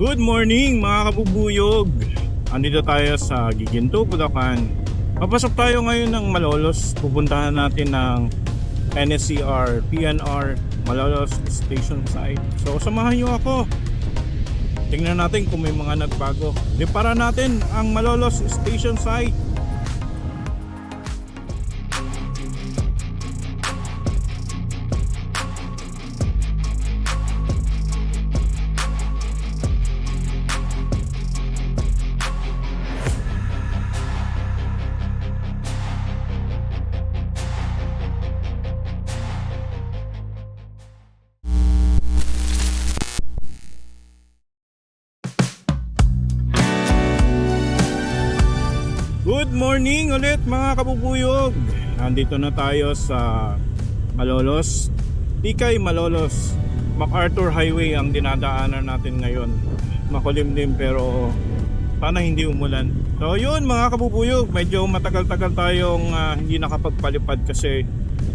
Good morning mga kabubuyog! Andito tayo sa Giginto, Bulacan. Papasok tayo ngayon ng Malolos. Pupuntahan natin ng NSCR, PNR, Malolos Station Site. So samahan niyo ako. Tingnan natin kung may mga nagbago. Lipara natin ang Malolos Station Site. Morning ulit mga kabubuyog. Nandito na tayo sa Malolos. Tikay Malolos. MacArthur Highway ang dinadaanan natin ngayon. Makulimlim pero sana hindi umulan. So yun mga kabubuyog, medyo matagal-tagal tayong ah, hindi nakapagpalipad kasi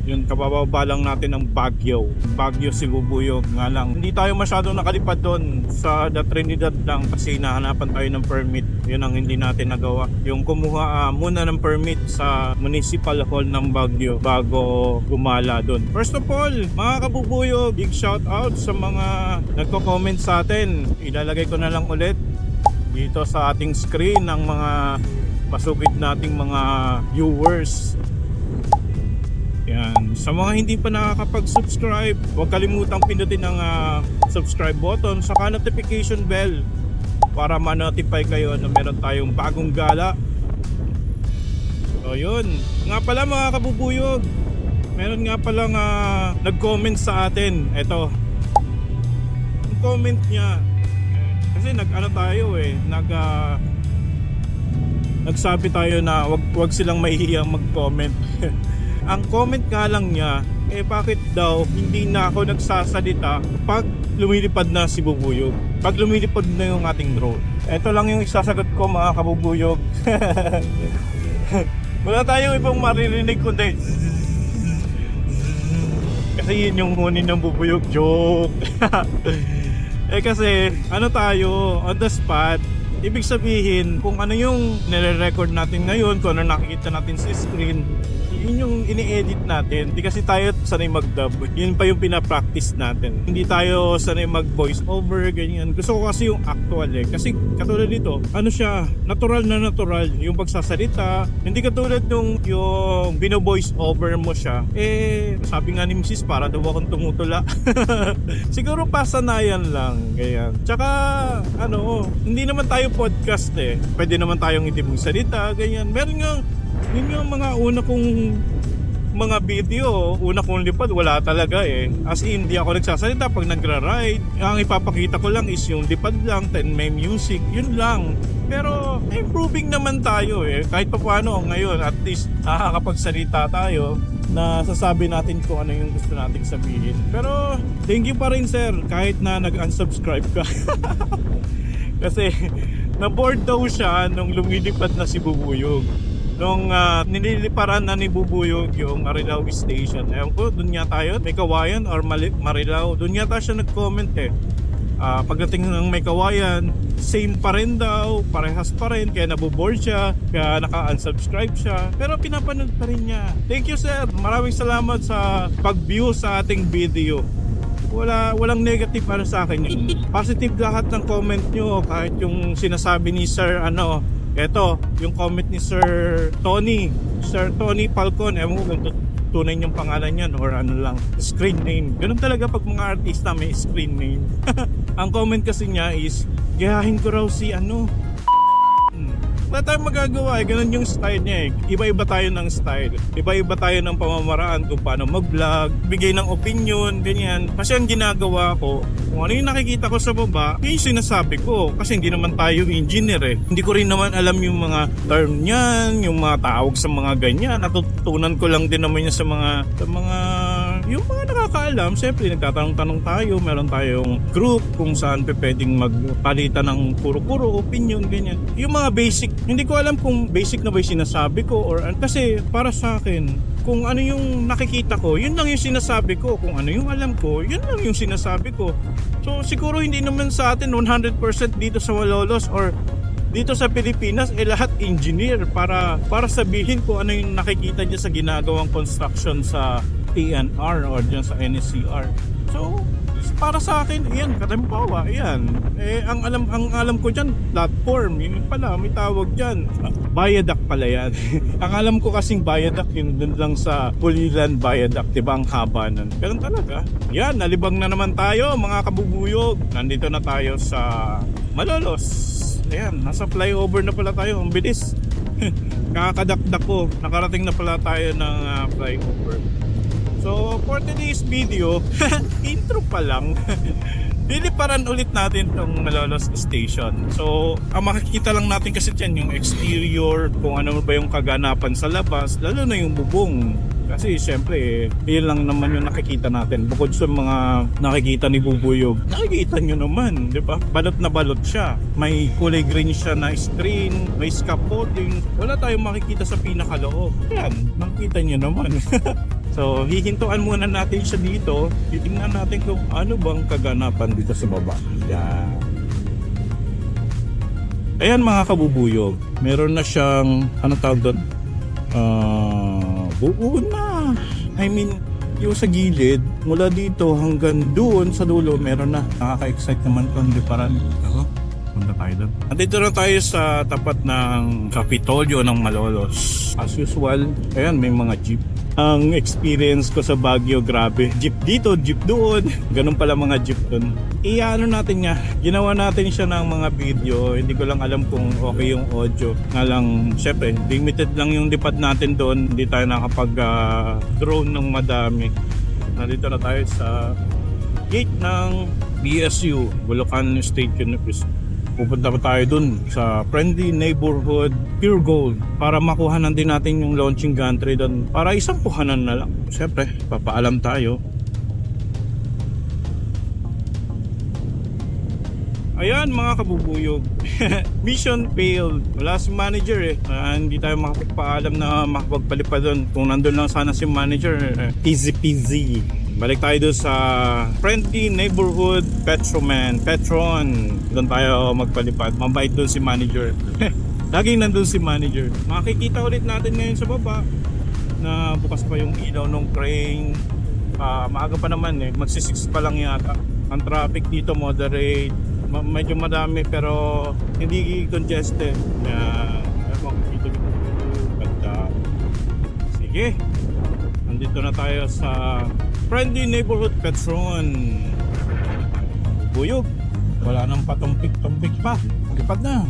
yun kabababa lang natin ng Baguio. Baguio Sibubuyog nga lang. Hindi tayo masyadong nakalipad doon sa The Trinidad lang kasi nahanapan tayo ng permit. Yun ang hindi natin nagawa. Yung kumuha ah, muna ng permit sa Municipal Hall ng Baguio bago gumala doon. First of all, mga kabubuyog, big shout out sa mga nagko-comment sa atin. Ilalagay ko na lang ulit dito sa ating screen ng mga pasugid nating mga viewers yan. Sa mga hindi pa nakakapag-subscribe, huwag kalimutang pindutin ang ah, subscribe button saka notification bell para ma-notify kayo na meron tayong bagong gala. So yun. Nga pala mga kabubuyog, meron nga palang ah, nag-comment sa atin. Ito. Ang comment niya, kasi nag-ano tayo eh, nag ah, nagsabi tayo na wag wag silang mahihiyang mag-comment. Ang comment nga lang niya, eh bakit daw hindi na ako nagsasalita pag lumilipad na si Bubuyog? Pag lumilipad na yung ating drone. Ito lang yung isasagot ko mga kabubuyog. Wala tayong ibang maririnig kundi kasi yun yung hunin ng bubuyog joke. eh kasi ano tayo on the spot Ibig sabihin, kung ano yung nire-record natin ngayon, kung ano nakikita natin sa screen, yun yung ini-edit natin. Hindi kasi tayo sanay mag-dub. Yun pa yung pinapractice natin. Hindi tayo sanay mag-voice over, ganyan. Gusto ko kasi yung actual eh. Kasi katulad dito, ano siya, natural na natural. Yung pagsasalita, hindi katulad nung yung bino-voice over mo siya. Eh, sabi nga ni Mrs. para daw akong tumutula. Siguro pasanayan lang, ganyan. Tsaka, ano, hindi naman tayo podcast eh. Pwede naman tayong hindi magsalita, ganyan. Meron nga, yun yung mga una kong mga video, una kong lipad, wala talaga eh. As in, hindi ako nagsasalita pag nagra-ride. Ang ipapakita ko lang is yung lipad lang, then may music, yun lang. Pero improving naman tayo eh. Kahit pa paano ngayon, at least nakakapagsalita tayo na sasabi natin kung ano yung gusto nating sabihin. Pero thank you pa rin sir, kahit na nag-unsubscribe ka. Kasi na-board daw siya nung lumilipad na si Bubuyog. Nung uh, nililiparan na ni Bubuyog yung Marilao Station. Ewan ko, dun yata yun, may kawayan or Marilao. Dun yata siya nag-comment eh. Ah, pagdating ng may kawayan, same pa rin daw, parehas pa rin, kaya naboboard siya, kaya naka-unsubscribe siya. Pero pinapanood pa rin niya. Thank you sir, maraming salamat sa pag-view sa ating video wala walang negative para sa akin. Positive lahat ng comment nyo kahit yung sinasabi ni Sir ano, eto, yung comment ni Sir Tony, Sir Tony Falcon, ewan ko kung tu- tunay yung pangalan niyan or ano lang, screen name. Ganun talaga pag mga artista may screen name. Ang comment kasi niya is, gayahin ko raw si ano, wala tayong magagawa eh. Ganun yung style niya eh. Iba-iba tayo ng style. Iba-iba tayo ng pamamaraan kung paano mag-vlog, bigay ng opinion, ganyan. Kasi ang ginagawa ko, kung ano yung nakikita ko sa baba, yun yung sinasabi ko. Kasi hindi naman tayo engineer eh. Hindi ko rin naman alam yung mga term niyan, yung mga tawag sa mga ganyan. Natutunan ko lang din naman yan sa mga, sa mga yung mga nakakaalam, syempre nagtatanong-tanong tayo, meron tayong group kung saan pe pwedeng magpalitan ng puro-puro opinion, ganyan. Yung mga basic, hindi ko alam kung basic na ba yung sinasabi ko or kasi para sa akin, kung ano yung nakikita ko, yun lang yung sinasabi ko. Kung ano yung alam ko, yun lang yung sinasabi ko. So siguro hindi naman sa atin 100% dito sa Malolos or dito sa Pilipinas eh lahat engineer para para sabihin kung ano yung nakikita niya sa ginagawang construction sa PNR or dyan sa NSCR. So para sa akin, ayan, katambawa, ayan. Eh, ang alam, ang alam ko dyan, platform, yun pala, may tawag dyan. Viaduct pala yan. ang alam ko kasing viaduct, yun dun lang sa Pulilan Viaduct, di ba ang haba nun? Ganun talaga. Yan, nalibang na naman tayo, mga kabubuyog. Nandito na tayo sa Malolos. Ayan, nasa flyover na pala tayo, ang bilis. Kakadakdak ko, nakarating na pala tayo ng ah, flyover. So, for today's video, intro pa lang. Liliparan ulit natin tong Malolos Station. So, ang makikita lang natin kasi dyan yung exterior, kung ano ba yung kaganapan sa labas, lalo na yung bubong. Kasi syempre, eh, yun lang naman yung nakikita natin. Bukod sa mga nakikita ni Bubuyog, nakikita nyo naman, di ba? Balot na balot siya. May kulay green siya na screen, may scaffolding. Wala tayong makikita sa pinakaloob. Yan, nakikita nyo naman. So, hihintuan muna natin siya dito. Titingnan natin kung ano bang kaganapan dito sa baba. Yan. Ayan mga kabubuyog. Meron na siyang, ano tawag doon? Ah, buo na. I mean, yung sa gilid, mula dito hanggang doon sa dulo, meron na. Nakaka-excite naman kung di parang. Ako, punta tayo doon. Andito na tayo sa tapat ng Kapitolyo ng Malolos. As usual, ayan, may mga jeep. Ang experience ko sa Baguio, grabe. Jeep dito, jeep doon. Ganun pala mga jeep doon. Iano natin nga, ginawa natin siya ng mga video. Hindi ko lang alam kung okay yung audio. Nga lang, syempre, limited lang yung lipad natin doon. Hindi tayo nakapag-drone ng madami. Nandito na tayo sa gate ng BSU, Bulacan State University. Pupunta pa tayo dun sa Friendly Neighborhood Pure Gold para makuhanan din natin yung launching gantry dun para isang kuhanan na lang. Siyempre, papaalam tayo. Ayan mga kabubuyog. Mission failed. Wala si manager eh. Ah, hindi tayo makapagpaalam na makapagpalipad doon. Kung nandun lang sana si manager, eh, easy peasy. Balik tayo doon sa Friendly Neighborhood Petroman. Petron. Doon tayo magpalipad. Mabait doon si manager. Laging nandun si manager. Makikita ulit natin ngayon sa baba na bukas pa yung ilaw ng crane. Ah, maaga pa naman eh. Magsisix pa lang yata. Ang traffic dito moderate. Ma- medyo madami pero hindi congested. Ewan, dito dito. Ganda. Sige. Nandito na tayo sa Friendly Neighborhood Petron. Buyog. Wala nang patumpik-tumpik pa. Lipad na.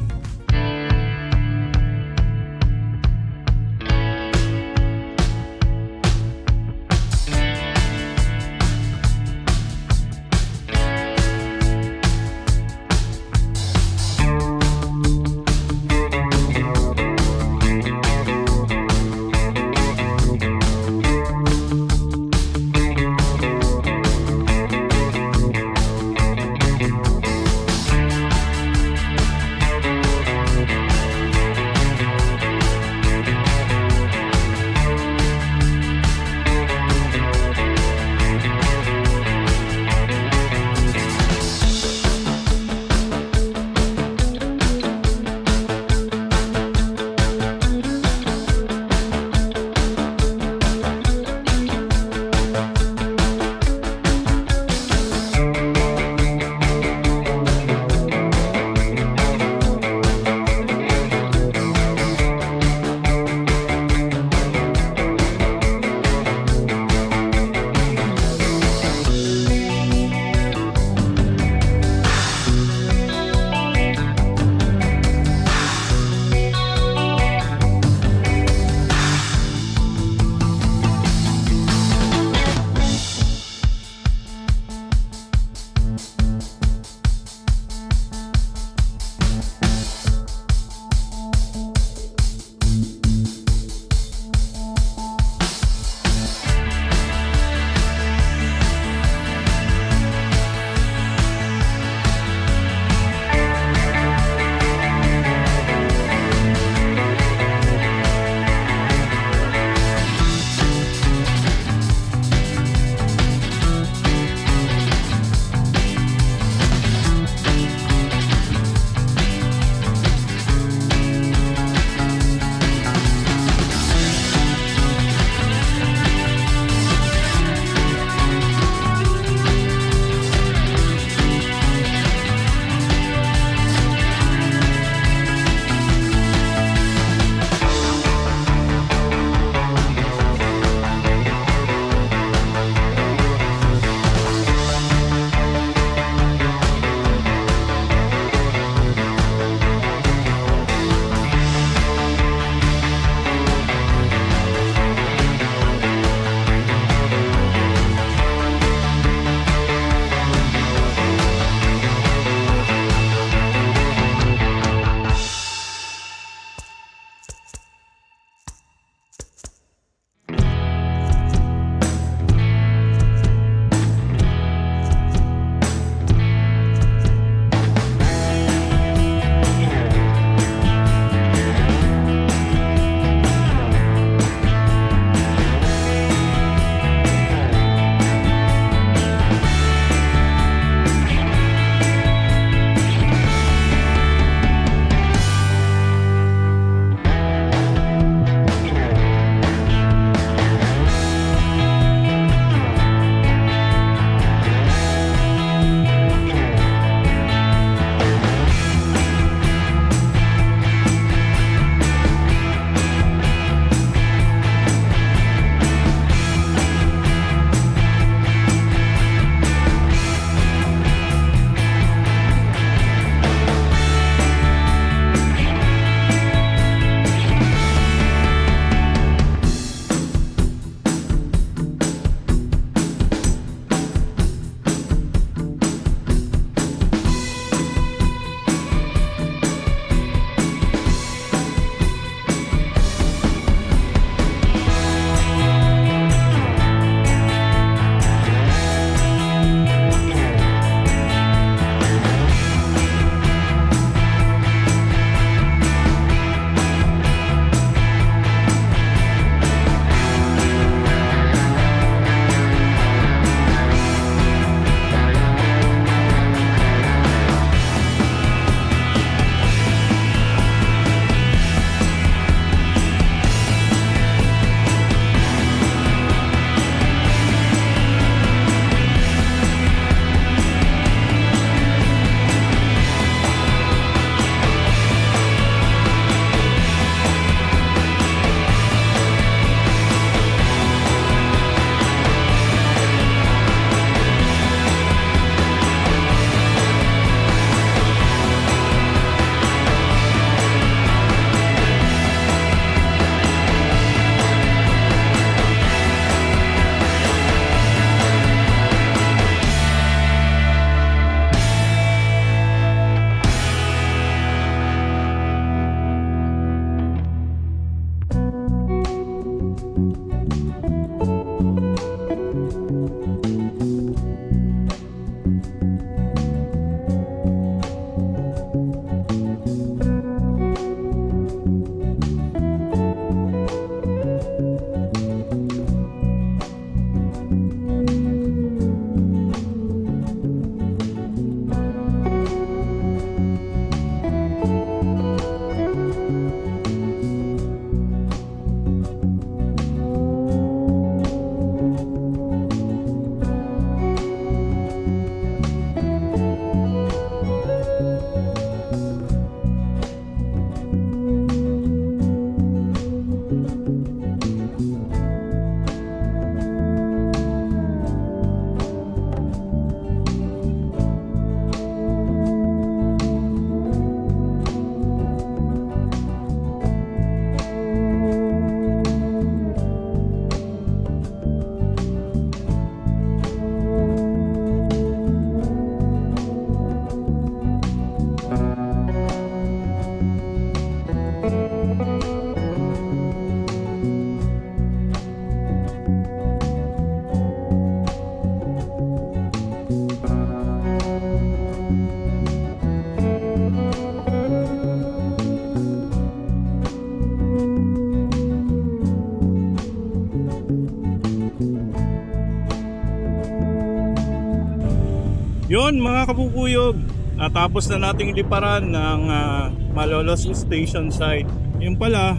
Mga kabukuyog, natapos na nating liparan ng ah, Malolos Station site. Yun pala,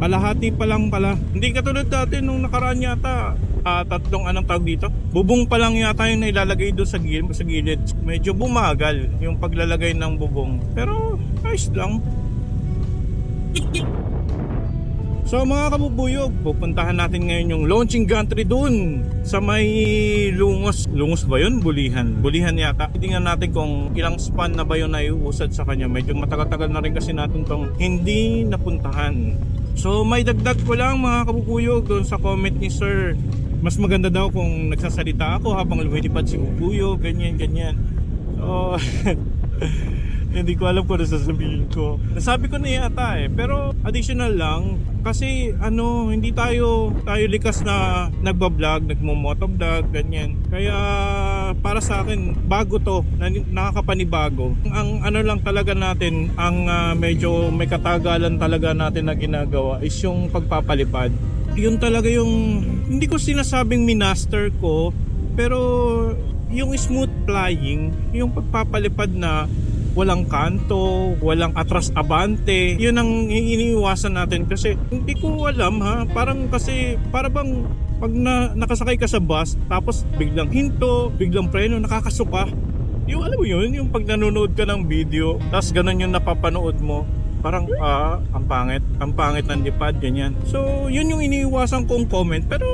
kalahati pa lang pala. Hindi katulad dati nung nakaraan yata, ah, tatlong anong tawag dito. Bubong pa lang yata yung nailalagay doon sa gilid, sa gilid. Medyo bumagal yung paglalagay ng bubong. Pero ayos lang. So mga kabubuyog, pupuntahan natin ngayon yung launching gantry dun sa may lungos. Lungos ba yun? Bulihan. Bulihan yata. Tingnan natin kung ilang span na ba yun na iusad sa kanya. Medyo matagal-tagal na rin kasi natin tong hindi napuntahan. So may dagdag ko lang mga kabubuyog doon sa comment ni Sir. Mas maganda daw kung nagsasalita ako habang lumilipad si Bubuyog, ganyan, ganyan. So, hindi ko alam kung ano sasabihin ko. Nasabi ko na yata eh. Pero additional lang. Kasi ano, hindi tayo tayo likas na nagbablog, nagmo-motovlog, ganyan. Kaya para sa akin, bago to, na, nakakapanibago. Ang ano lang talaga natin, ang ah, medyo may katagalan talaga natin na ginagawa is yung pagpapalipad. Yun talaga yung, hindi ko sinasabing minaster ko, pero yung smooth flying, yung pagpapalipad na walang kanto, walang atras abante. Yun ang iniiwasan natin kasi hindi ko alam ha, parang kasi para bang pag na, nakasakay ka sa bus tapos biglang hinto, biglang preno, nakakasuka. Yung alam mo yun, yung pag nanonood ka ng video, tapos ganun yung napapanood mo, parang ah, ang pangit, ang pangit ng lipad, ganyan. So, yun yung iniiwasan kong comment, pero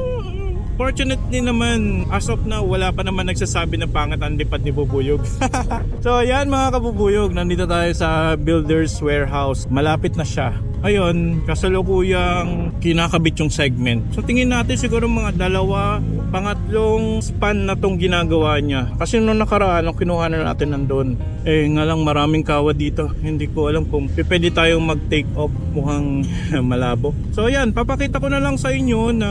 fortunately naman, as of now, wala pa naman nagsasabi na pangit ang lipad ni Bubuyog. so, yan mga kabubuyog, nandito tayo sa Builder's Warehouse. Malapit na siya. Ayun, kasalukuyang kinakabit yung segment. So tingin natin siguro mga dalawa, pangatlong span na tong ginagawa niya. Kasi nung nakaraan, nung kinuha na natin nandun, eh nga lang maraming kawa dito. Hindi ko alam kung pwede tayong mag-take off mukhang malabo. So ayan, papakita ko na lang sa inyo na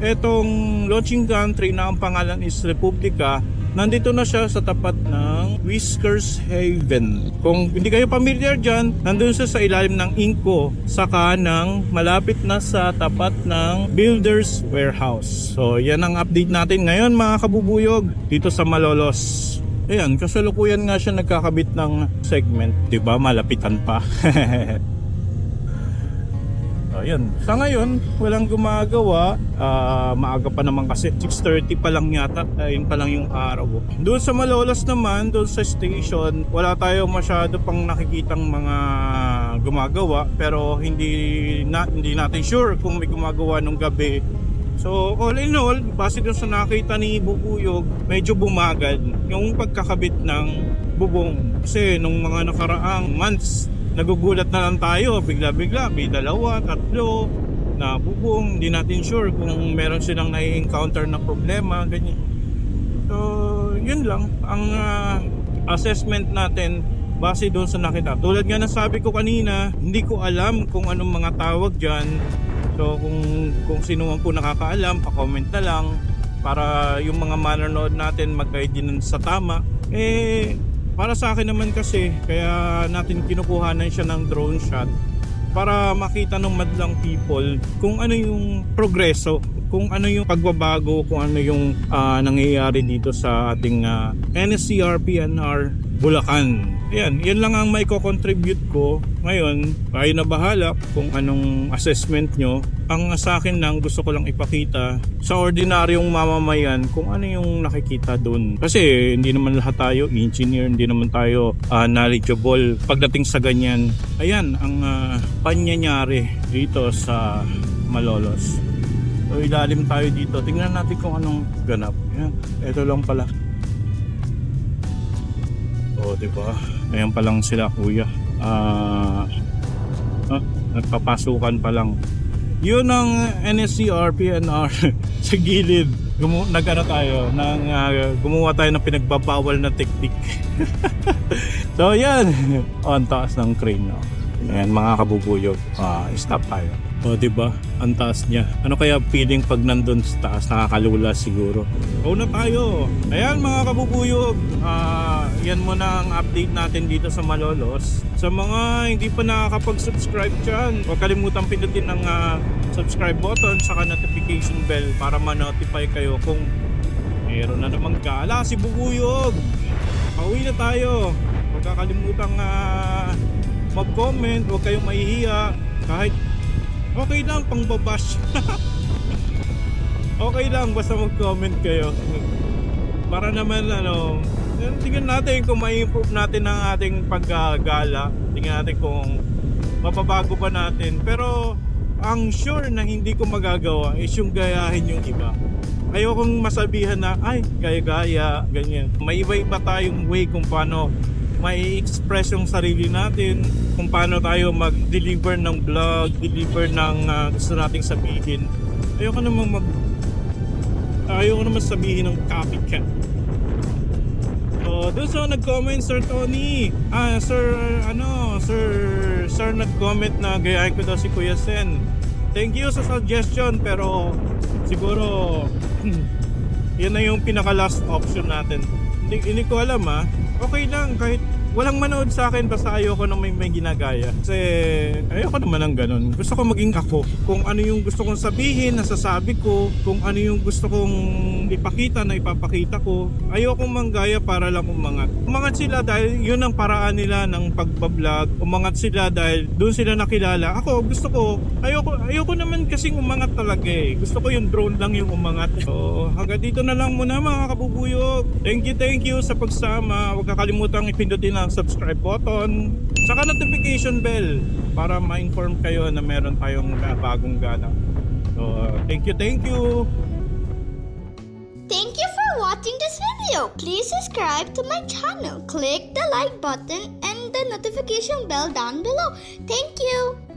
etong launching country na ang pangalan is Republica nandito na siya sa tapat ng Whiskers Haven. Kung hindi kayo familiar dyan, nandun siya sa ilalim ng Inco, saka ng malapit na sa tapat ng Builders Warehouse. So yan ang update natin ngayon mga kabubuyog dito sa Malolos. Ayan, kasalukuyan nga siya nagkakabit ng segment, 'di ba? Malapitan pa. Ayun. Sa ngayon, walang gumagawa. Ah, maaga pa naman kasi 6.30 pa lang yata. Ayun pa lang yung araw. Doon sa Malolos naman, doon sa station, wala tayo masyado pang nakikitang mga gumagawa. Pero hindi, na, hindi natin sure kung may gumagawa nung gabi. So, all in all, base dun sa nakita ni Bubuyog, medyo bumagal yung pagkakabit ng bubong. Kasi nung mga nakaraang months, nagugulat na lang tayo bigla-bigla may dalawa, tatlo na bubong hindi natin sure kung meron silang nai-encounter na problema ganyan. So yun lang ang ah, assessment natin base doon sa nakita. Tulad nga ng sabi ko kanina hindi ko alam kung anong mga tawag dyan. So kung, kung sino man po nakakaalam pa-comment na lang para yung mga manonood natin mag-guide din sa tama. Eh para sa akin naman kasi kaya natin kinukuhanan siya ng drone shot para makita ng madlang people kung ano yung progreso kung ano yung pagbabago kung ano yung ah, nangyayari dito sa ating uh, NSCR PNR Bulacan yan, yan lang ang may ko-contribute ko ngayon, kayo na bahala kung anong assessment nyo ang sa akin lang gusto ko lang ipakita sa ordinaryong mamamayan kung ano yung nakikita doon. Kasi hindi naman lahat tayo engineer, hindi naman tayo ah, knowledgeable pagdating sa ganyan. Ayan ang uh, panyanyari dito sa Malolos. So ilalim tayo dito. Tingnan natin kung anong ganap. Yan. Ito lang pala. O, di ba? Ayan pa lang sila, kuya. Ah, ah, nagpapasukan pa lang. Yun ang NSCR, PNR sa gilid. Gumu nagano tayo, nang ah, gumawa tayo ng pinagbabawal na teknik. so yan, on taas ng crane. No? Ayan mga kabubuyog, ah, stop tayo. O di ba? Ang taas niya. Ano kaya feeling pag nandun sa taas? Nakakalula siguro. Go na tayo. Ayan mga kabubuyog. Ah, yan muna ang update natin dito sa Malolos. Sa mga hindi pa nakakapag-subscribe dyan, huwag kalimutan pindutin ang ah, subscribe button saka notification bell para ma-notify kayo kung meron na namang gala si Bubuyog. pauwi na tayo. Huwag kakalimutang ah, mag-comment, huwag kayong mahihiya. Kahit okay lang pang babash. okay lang, basta mag-comment kayo. Para naman ano, tingnan natin kung may improve natin ang ating paggagala. Tingnan natin kung mapabago pa natin. Pero ang sure na hindi ko magagawa is yung gayahin yung iba. Ayokong masabihan na, ay, gaya-gaya, ganyan. May iba-iba tayong way kung paano may express yung sarili natin, kung paano tayo mag-deliver ng vlog, deliver ng ah, gusto nating sabihin. Ayoko namang mag... Ayoko naman sabihin ng copycat. So, doon sa nag-comment, Sir Tony. Ah, Sir, ano, Sir, Sir nag-comment na gayahin ko daw si Kuya Sen. Thank you sa suggestion, pero siguro, yan na yung pinaka-last option natin. Hindi, hindi ko alam ah. Okay lang, kahit walang manood sa akin basta ayoko na may, may ginagaya. Kasi ayoko naman ng ganun. Gusto ko maging ako. Kung ano yung gusto kong sabihin, nasasabi ko. Kung ano yung gusto kong ipakita, na ipapakita ko. Ayoko manggaya para lang umangat. Umangat sila dahil yun ang paraan nila ng pagbablog. Umangat sila dahil doon sila nakilala. Ako, gusto ko, ayoko, ayoko naman kasing umangat talaga eh. Gusto ko yung drone lang yung umangat. So, hanggang dito na lang muna mga kabubuyog. Thank you, thank you sa pagsama. Huwag kakalimutan ipindutin ang subscribe button. Saka notification bell para ma-inform kayo na meron tayong bagong gala. So, thank you, thank you. Thank you for watching this video. Please subscribe to my channel. Click the like button and the notification bell down below. Thank you.